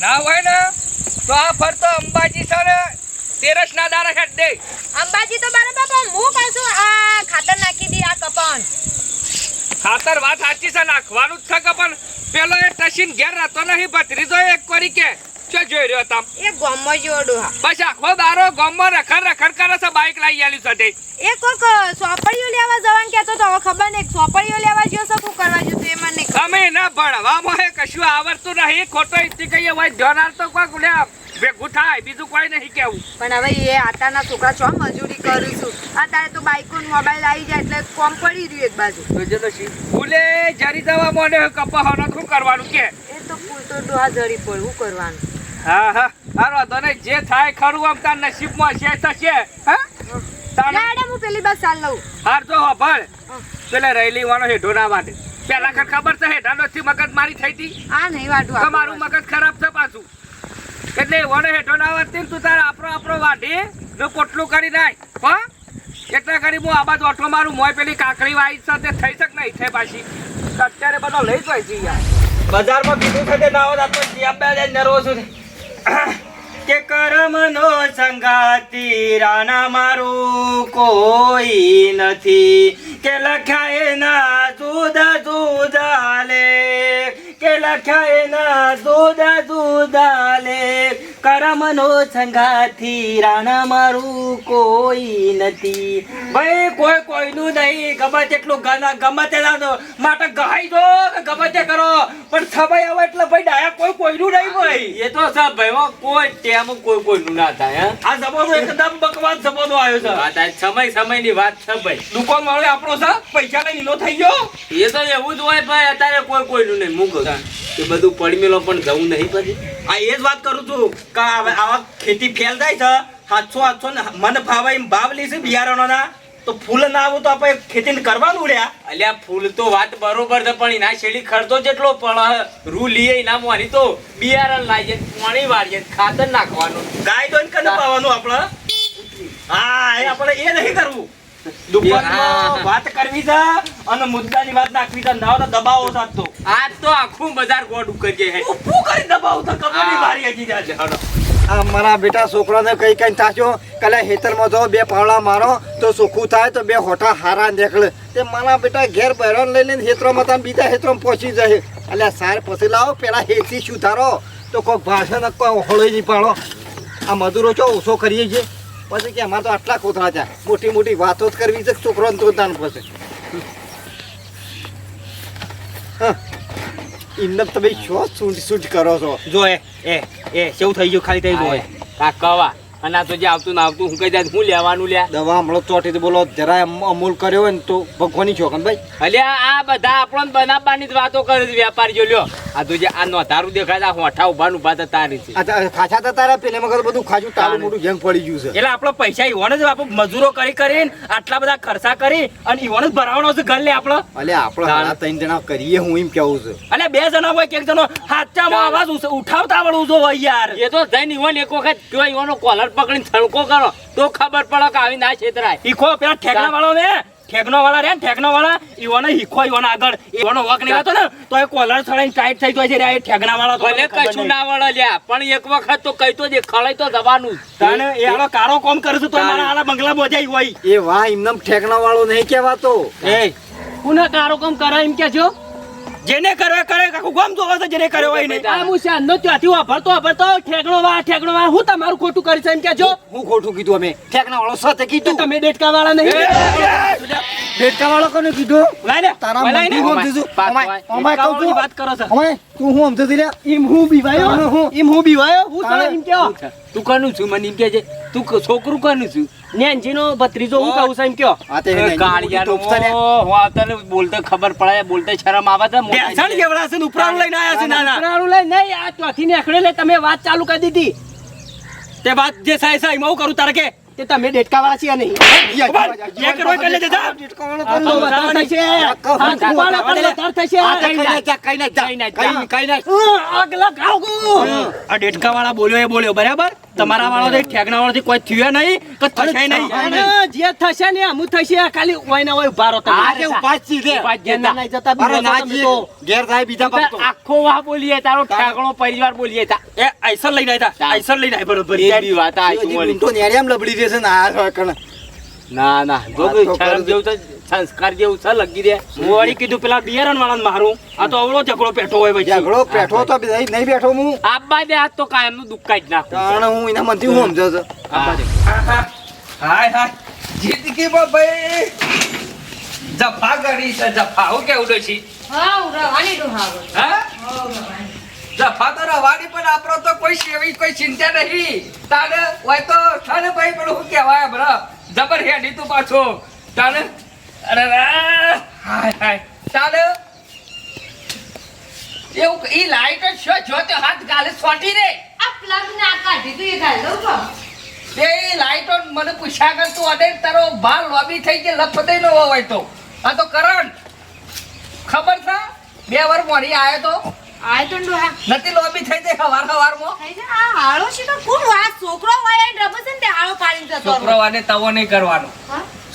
ના હોય ને તો આ ફરતો અંબાજી છે ને તેરસ ના દારા હેડ દે. અંબાજી તો મારા બાપા હું કહું છું આ ખાતર નાખી દી આ કપાણ. ખાતર વાત સાચી છે નાખવાનું જ છે કે પણ પેલો એ ટસીન ઘેર રહેતો નહીં ભત્રીજો એક કરી કે શું જોઈ રહ્યો તમ. એ ગોમમાં જોડો હા. બસ આખો દારો ગોમમાં રખડ રખડ કરે છે બાઈક લાવી આલી સાથે એ કોક સોપડીઓ લેવા જવાનું કહેતો તો હવે ખબર નહીં સોપડીઓ લેવા ગયો છે શું કરવા ગયો એ મને. તમે ના ભણવામાં હે કશું આવડતું નહીં ખોટો ઇતિ કહીએ હોય ધ્યાન તો કોક લે ભેગું થાય બીજું કોઈ નહીં કેવું. પણ હવે એ આતાના છોકરા છો મજૂરી કરું છું. અત્યારે તો બાઈકો મોબાઈલ આવી જાય એટલે કોમ પડી રહ્યું એક બાજુ. ભૂલે જરી દવા મોને કપા શું કરવાનું કે? એ તો ફૂલ તો ડોહા જરી પડે શું કરવાનું? હા હા. હારો તને જે થાય ખરું આમ તાર નસીબમાં છે થશે હા? તારે હું પેલી બસ ચાલ લઉં. હાર તો હભળ પેલા રહેલી વાનો હેઠો ઢોના માટે. પેલા ખર ખબર છે ઢાંડો થી મગજ મારી થઈ હતી? આ નહીં વાટું આ તમારું મગજ ખરાબ છે પાછું. એટલે વાનો હેઠો ના આવતી તું તારા આપણો આપણો વાઢી જો પોટલું કરી નાય હો? એટલા કરી હું આ બાજુ ઓઠો મારું મોય પેલી કાકડી વાઈ તે થઈ શક નહીં થઈ પાછી. તો અત્યારે બધો લઈ જાય છે યાર. બજારમાં બીજું છે તે ના હોય તો જ્યાં બે નર્વસ નરવો છું કે કરમનો સંગાતી રાના મારું કોઈ નથી. કે લખાય ના જુદા જુદા લે. કે લખાય ના જુદા જુદા કરમનો સંગાથી રાણા મારું કોઈ નથી. ભાઈ કોઈ કોઈનું નહીં ગમે તેટલું ગાના ગમે તેના માટે ગહાઈ દો ગમે તે કરો. પણ સમય આવે એટલે ભાઈ ડાયા કોઈ કોઈનું નહીં ભાઈ. એ તો સાહેબ ભાઈ કોઈ ટેમ કોઈ કોઈનું ના થાય આ જમાનો એકદમ બકવાસ જમાનો આવ્યો છે. સમય સમયની વાત છે ભાઈ. દુકાન વાળો આપણો છે પૈસા લઈ લીલો થઈ ગયો. એ તો એવું જ હોય ભાઈ અત્યારે કોઈ કોઈનું નહીં મૂકો. એ બધું પડમેલો પણ જવું નહીં પછી. આ એ જ વાત કરું છું કે આવા ખેતી ફેલ થાય છે સાતસો સાતસો ને મન ભાવે એમ ભાવ લઈશ બિયારણોના તો ફૂલ ના આવું તો આપણે ખેતી કરવાનું રહ્યા અલ્યા ફૂલ તો વાત બરોબર છે પણ એના શેડી ખર્ચો જેટલો પણ રૂ લઈએ એના મારી તો બિયારણ લાવીએ પાણી વાળીએ ખાતર નાખવાનું. ગાય તો કને પાવાનું આપણે? હા એ આપણે એ નહીં કરવું. દુકાનમાં વાત કરવી છે અને મુદ્દાની વાત નાખવી છે. ના દબાવો સાચતો આજ તો આખું બજાર ગોડ ઉકર જાય શું કરી દબાવો તો ખબર મારી હજી જાય આ મારા બેટા છોકરાને કઈ કઈ થાશો? કલે હેતરમાં જો બે પાવડા મારો તો સુખું થાય તો બે હોઠા હારા નીકળે. તે મારા બેટા ઘેર બહેરણ લઈ લઈને હેતરોમાં તાન બીજા હેતરોમાં પહોંચી જાય. એટલે સાર પછી લાવો પેલા હેતી સુધારો. તો કોઈ ભાષણ કોઈ હોળી નહીં પાડો. આ મજૂરો ચો ઓછો કરીએ છીએ. પછી કે અમારે તો આટલા કોતરા છે મોટી મોટી વાતો જ કરવી છે છોકરોને તો તાન પછી. એમને તમે શું સૂટ સૂટ કરો છો? જો એ એ એ કેવું થઈ ગયું? ખાલી થઈ ગયું હોય કા કવા અને આ તો જે આવતું ના આવતું હું કઈ જાય હું લેવાનું લ્યા. દવા હમણાં ચોટી બોલો જરાય અમૂલ કર્યો હોય ને તો ભગવાની છોકન ભાઈ. અલ્યા આ બધા આપણને બનાવવાની જ વાતો કરે છે વેપારીઓ લ્યો. આ તો જે આ નોધારું દેખાય આ હોઠા ઊભા ને ઊભા થતા છે. ખાસા તો તારા પેલે મગર બધું ખાજું તારું મોટું જંગ પડી ગયું છે. એટલે આપણો પૈસા ઈવોને જ આપણે મજૂરો કરી કરીને આટલા બધા ખર્ચા કરી અને ઈવોને જ ભરાવાનો છે ઘર લે આપણો. અલે આપણે આ ત્રણ જણા કરીએ હું એમ કેવું છે. અને બે જણા હોય કે એક જણો હાચામાં અવાજ ઉઠાવતા આવડવું જો હોય યાર. એ તો જઈને ઈવોને એક વખત કયો ઈવોનો કોલર પકડીને છણકો કરો તો ખબર પડે કે આવી ના છેતરાય. ઈખો પેલા ઠેકના વાળો ને ઠેકનો વાળા રે ને ઠેકનો વાળા ઈવોને હીખો ઈવોને આગળ ઈવોનો વક નીકળતો ને તો એ કોલર છડાઈને ટાઈટ થઈ જાય છે રે, એ ઠેકના વાળો તો ભલે કશું ના વળે લ્યા પણ એક વખત તો કઈ તો દે ખળાઈ તો જવાનું તને એ આલો કારો કોમ કરશું તો એ મારા આલા બંગલા બોજાઈ હોય. એ વાહ એમને ઠેકના વાળો નહીં કહેવાતો. એ કોને કારો કામ કરાય એમ કે છો જેને કરે કરે કાકુ ગમ જોવે છે જેને કર્યો હોય ને આ હું નો ત્યાંથી વાપરતો વાપરતો ઠેકણો વા ઠેકણો વા. હું તમારું ખોટું કરી છે એમ કે જો હું ખોટું કીધું અમે. ઠેકણા વાળો સાથે કીધું. તમે ડેટકા વાળા નહીં ડેટકા વાળો કોને કીધું? લાય ને. તારા મને હું કીધું ઓમાય કહું છું. વાત કરો છો. ઓમાય તું હું સમજુ લે ઈમ હું બીવાયો? હું? ઈમ હું બીવાયો? હું સાલા એમ કયો તું કનું છું? મને એમ કે છે તું છોકરું કનું છું? નેનજીનો ભત્રીજો હું કહું છું એમ કયો? તે. હું આવતાને બોલતે ખબર પડે બોલતે શરમ આવે છે બેસણ કેવડા છે ને ઉપરાણું લઈને આયા છે નાના. ઉપરાણું લઈને નહીં આ ચોથી લે તમે વાત ચાલુ કરી દીધી. તે વાત જે સાહેબ સાહેબ એમાં હું કરું તારે કે? તે તમે ડેટકાવાળા છીએ નહીં. જે કરવું કરી લેજે, જા. ઢીચકાવાનું કોણ તો વધારે છે. આ કુવાળા પણ વધારે થશે આ કઈ ના જા, કઈ ના જા, કઈ- કઈ ના આગ લગાવું આ ડેટકા વાળા બોલ્યો એ બોલ્યો બરાબર? તમારા વાળો ઠેકણા વાળો કોઈ થયું નહીં કે થશે નહીં. જે થશે ને અમુક થશે ખાલી ઓય ના ઓય ઊભા રહો તમે. ઊભા જ છીએ. ઊભા જ જતા મારો ના તમે ઘેર થાય બીજા ભક્તો. આખો વાહ બોલીએ તારો ઠેગણો પરિવાર બોલીએ તા. એ આઈસર લઈને તા. આઈસર લઈને આવ્યા બરોબર એ બી વાત આ હજી મળી તો નેરિયામાં લબડી રહેશે ને આ ના ના જો શરમ જેવું છે સંસ્કાર જેવું છે લગી દે. હું વળી કીધું પેલા બિયારણ વાળાને મારું. આ તો અવળો ઝઘડો પેઠો હોય ભાઈ ઝઘડો પેઠો તો નહીં નહીં બેઠો હું. આબા દે આજ તો કાયમનું દુઃખ જ નાખું કારણ હું એના મનથી હું સમજો છો. હાય હાય હાય. જિંદગીમાં ભાઈ જફા કરી છે જફા. હું કેવું ડોશી હા રવાની ડોહાવો હા જફા તો વાડી પણ આપણો તો કોઈ એવી કોઈ ચિંતા નહીં. તાને હોય તો થાને ભાઈ પણ હું કહેવાય બ્ર જબર હેડી તું પાછો. તાને અરે હાય હાય. તાને એવું ઈ લાઈટ જ છો જો તે હાથ ગાલે સોટી રે આ પ્લગ ના કાઢી તું એ ગાલ દઉં છો એ લાઈટો મને પૂછ્યા કર તું અડે તારો ભાર લોબી થઈ ગઈ લપદઈ નો હોય તો. આ તો કરણ. ખબર છે? બે વાર મોડી આવ્યો તો. આય તો ડોહા. નથી લોબી થઈ જાય હવાર હવારમાં થઈ જા આ હાળો છે તો કોણ આ છોકરો હોય એ ડબલ છે ને હાળો જતો છોકરો તવો નહીં કરવાનો.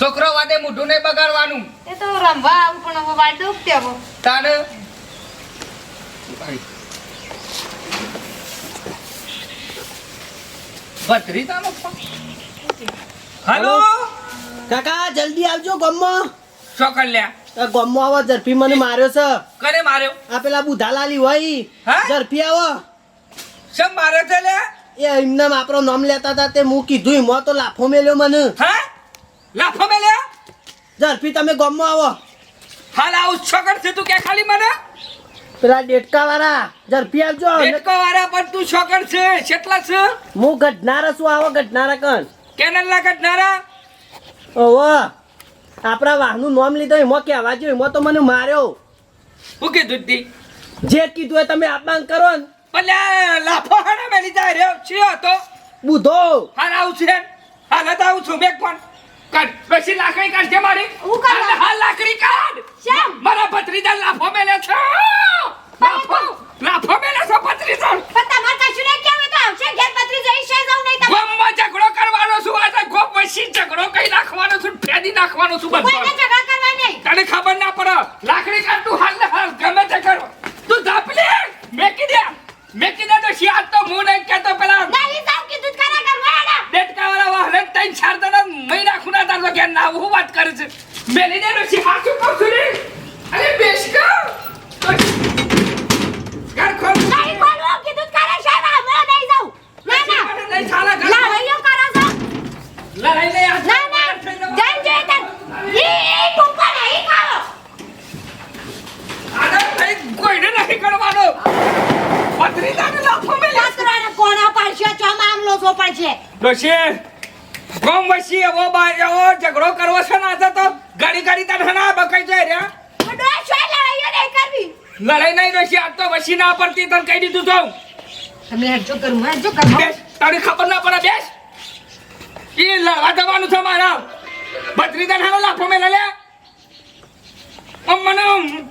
છોકરો વાદે મોઢું નહીં બગાડવાનું. એ તો રમવા આવું પણ હવે વાળ દઉં તે હવે. તાને ભત્રીજાનો ફોન. હાલો? કાકા જલ્દી આવજો ગમમાં શું ગમમાં આવો ઝડપી મને માર્યો છે. કરે માર્યો? આ પેલા બુધાલાલી હોય હા? ઝડપી આવો. શેમ માર્યો છે લે? એ એમને આપણો નામ લેતા હતા તે હું કીધું એમાં તો લાફો મેલ્યો મને. હા? લાફો મેલ્યા? ઝડપી તમે ગમમાં આવો. હાલ આવું છોકર છે તું કે ખાલી મને? પેલા ડેટકા વાળા ઝડપી આવજો. ડેટકા વાળા પણ તું છોકર છે કેટલા છે? હું ગઢનારા છું આવો ગઢનારા કણ. કેનલ ના કટનારા ઓવો આપણા વાહનું નામ લીધો એમાં કહેવા જો એમાં તો મને માર્યો. હું કીધું તી? જે કીધું એ તમે આપવાનું કરો ને. ભલે લાફો હાડા મેલી જાય રહ્યો. છે તો બુધો. હાલ આવું છે? હાલ આવું છું બેગ પણ. કાઢ. પછી લાકડી કાઢ છે મારી. હું કાઢ? હાલ લાકડી કાઢ. શ્યામ. મારા ભત્રીજા લાફો મેલે છે. લાફો. લાફો મેલે છે ભત્રીજા. પણ તમારે કશું નહીં કેવું તો આવશે ઘેર ભત્રીજા ઈશ્વર છે જાઉં નહીં તમે ગોમમાં ઝઘડો કરવાનો છું આ તો ગોમ વસી ઝઘડો કઈ નાખવાનો છું ફેદી નાખવાનો છું કોઈને બધો ઝઘડા કરવા નહીં તને ખબર ના પડે લાકડી કાઢ તું હાલ ને હાલ ગમે તે કરો તું ધાપલી મેકી દે મેકી દે તો શિયાળ તો હું નહીં કહેતો પેલા નહીં સાવ કીધું જ ખરા કરવા હેડા દેડકાવાળા વાહને ત્રણ ચાર જણા મહિના ખૂણા તાર તો ઘેર ના હું વાત કરે છે મેલી દે ડોશી હાચું કહું છું રે અરે બેસ કા ઘર ખોલ નહીં બોલવું કીધું જ ખરા સાહેબ હમણાં નહીં જાઉં ના ના મને નહીં ચાલે ઘર ખોલ. લડાઈઓ કરો છો લડાઈ નહીં આ ના ના જન જોઈએ તન ઈ ઉપર નહીં ખાઓ આના થઈ કોઈને નહીં કરવાનો પત્રીદાને લાફો મેલ્યા છે. પતરાને કોના પાડશે ચો મામલો છો પડશે કોમ વસી એવો એવો ઝઘડો કરવો છે ના તો? ગાડી ગાડી તને ના બકાઈ જાય રે ડો છો લડાઈ નહીં કરવી. લડાઈ નહીં ડોશી આ તો વસી ના પડતી તને કહી દીધું તો. તમે હેડજો કરું હેડજો કરું બેસ તારી ખબર ના પડે બેસ. ઈ લડવા જવાનું છે મારા. ભત્રીજા હાલો લાફો મેલે લે. મને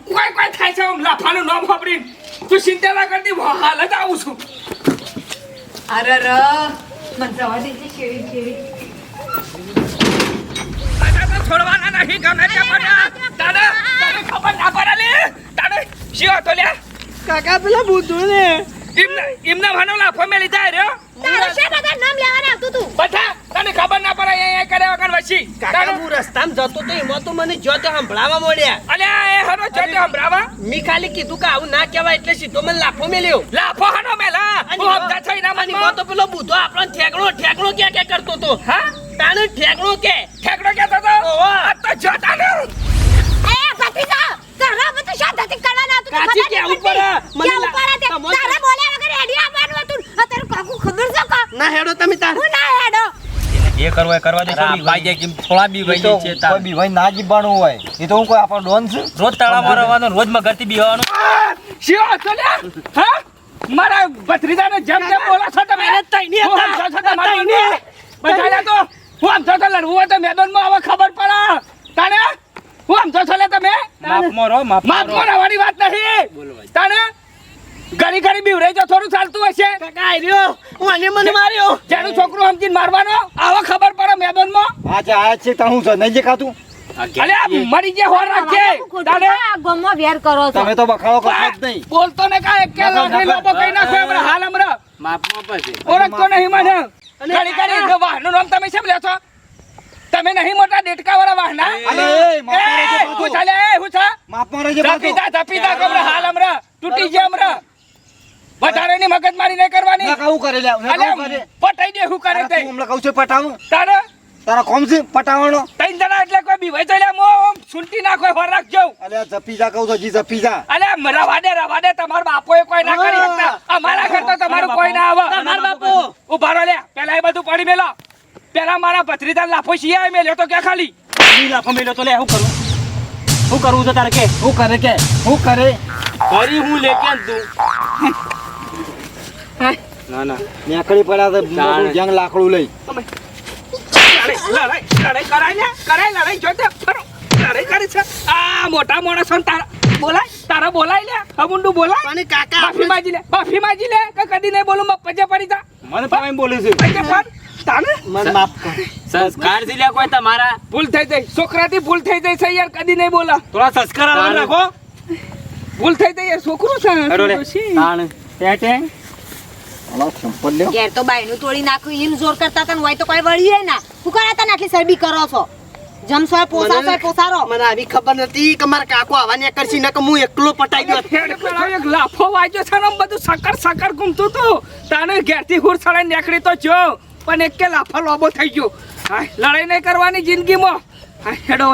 કોઈ કોઈ થાય છે લાફાનું નામ વાપરી તું ચિંતા ના કરતી હાલ જ આવું છું. અરે ર મન જવા દેજે કેવી કેવી છોડવાના નહીં ગમે તે મને તારે તારે ખબર ના પડે લે તારે શિયો તો લે કાકા પેલા બુધો ને. એમને એમને ભાનો લાફો મેલી જાય રહ્યો. તારે છે બધા નામ લેવાના આવતું તું? બધા તને ખબર ના પડે એ કરે વગર વસી. કાકા હું રસ્તામાં જતો તો એમાં તો મને જો તે સંભળાવા મળ્યા. અલ્યા એ હરો છે તે હંભરાવા મેં ખાલી કીધું કે આવું ના કહેવાય એટલે સીધો મને લાફો મેલ્યો. લાફો હાનો મેલા. હમતા થઈ ના અને તો પેલો બુધો આપણો ઠેકણો ઠેકણો ક્યાં ક્યાં કરતો તો? હા? તાને ઠેકણો કે? ઠેકડો કે તો? ઓહો. આ તો જોતા ને એ ભતીજા તારા મત શાદત કરવા ના તું કાચી કે ઉપર મને ઉપર તે તારા બોલ્યા વગર એડી આવવાનું હતું. અત્યારે કાકુ ખબર છે કા? ના હેડો તમે તાર. હું ના હેડો. એ કરવા કરવા દે આ ભાઈ કેમ થોડા બી ભાઈ તો છે કોઈ બી ભાઈ ના જીબાણું હોય. એ તો હું કોઈ આપણો ડોન છું? રોજ તાળા મારવાનો રોજ મગરથી બીવાનું શિયો તો લે. હા? મારા ભત્રીજાને જેમ જેમ બોલો છો તમે અરે તઈની હું હતા. છો તઈની. બધાને તો હું આમ છો તો લડવું હોય તો મેદાનમાં હવે ખબર પડે. તાને હું આમ છો છો લે તમે? માફ મારો માફ માફ મારો કરાવવાની વાત નહીં. તાને ઘડી ઘડી બીવરાઈ જો થોડું ચાલતું હશે. કાકા રહ્યો. હું અને મને માર્યો. જેનું છોકરું સમજીને મારવાનો? આવો ખબર પડે મેદાનમાં. આજે આ છે તને હું છે? નહીં દેખાતું? અલે મરી જે હોર રાખે. તારે ગમો વેર કરો છો. તમે તો બખાડો કરશો જ નહીં. બોલતો ને કાંઈ કે લાકડી લોબો કઈ નાખો હમણાં હાલ હમણાં માપમાં પછી. ઓળખતો નહીં મને. ઘડી ઘડી જો વાહનનું નામ તમે શેમ લ્યો તમે નહીં મોટા દેટકા વાળા વાહના? અલે, માફ મારો છે હું ચાલે હું છે? માફ મારો છે પાછું. ધપી દા ધપી દા હમણાં હાલ હમણાં તૂટી ગયા અમરા વધારે ની મગજમારી નહીં કરવાની. કાઉ કરે લે કાઉ કરે. પટાઈ દે હું કરે તે હું હમણાં કહું છું પટાવું. તારે? તારા કોમ છે? પટાવવાનો ત્રણ જણા એટલે કોઈ બી વઈ તો લે મો સુંટી નાખો ફર રાખજો. અલે જપી જા કહું તો જી જપી જા. અલે રવા દે રવા દે તમારા બાપોએ કોઈ ના કરી શકતા. અમારા ઘર તો તમારું કોઈ ના આવે. તમાર બાપુ. ઊભા રહો લે. પેલા એ બધું પડી મેલો. પેલા મારા ભત્રીજા લાફો શિયા મેલ્યો તો કે ખાલી. ની લાફો મેલ્યો તો લે શું કરું? શું કરવું છે તારે કે? હું કરે કે? હું કરે? ફરી હું લેકે ને તું? ના ના. નેકળી પડ્યા તો જંગ લાકડું લઈ. લડાઈ લડાઈ લડાઈ કરાય ને કરાય લડાઈ જોતે ફરો. લડાઈ કરી છે. આ મોટા માણસો તારા. બોલાય. તારા બોલાય લે. હમુંડું બોલાય. પણ કાકા બાફી માજી લે બાફી માજી લે કે કદી નહીં બોલું મત પજે પડી જા. મને તમે એમ બોલે છે. પજે પડ. તાને? મને માફ કર. સંસ્કારથી કોઈ તમારા. ભૂલ થઈ જાય. છોકરાથી ભૂલ થઈ જાય છે યાર કદી નહીં બોલા. થોડા સંસ્કાર રાખો. ભૂલ થઈ જાય એ છોકરું છે. અરે તાણ. ઘેર તો બાયનું તોડી નાખ્યું એમ જોર કરતા હતા હોય તો કોઈ વળીએ ના. શું કરાતા આટલી સરબી કરો છો? જમસો પોસાસો પોસારો? મને આવી ખબર નથી કે મારા કાકો આવા ને કરશી ને કે હું એકલો પટાઈ ગયો. એક લાફો વાગ્યો છે ને બધું સકર સકર ગુમતું તું તાને ઘેરથી હુર સડાઈ નીકળી તો જો પણ એક કે લાફા લોબો થઈ ગયો. લડાઈ નહીં કરવાની જિંદગીમાં. માં હેડો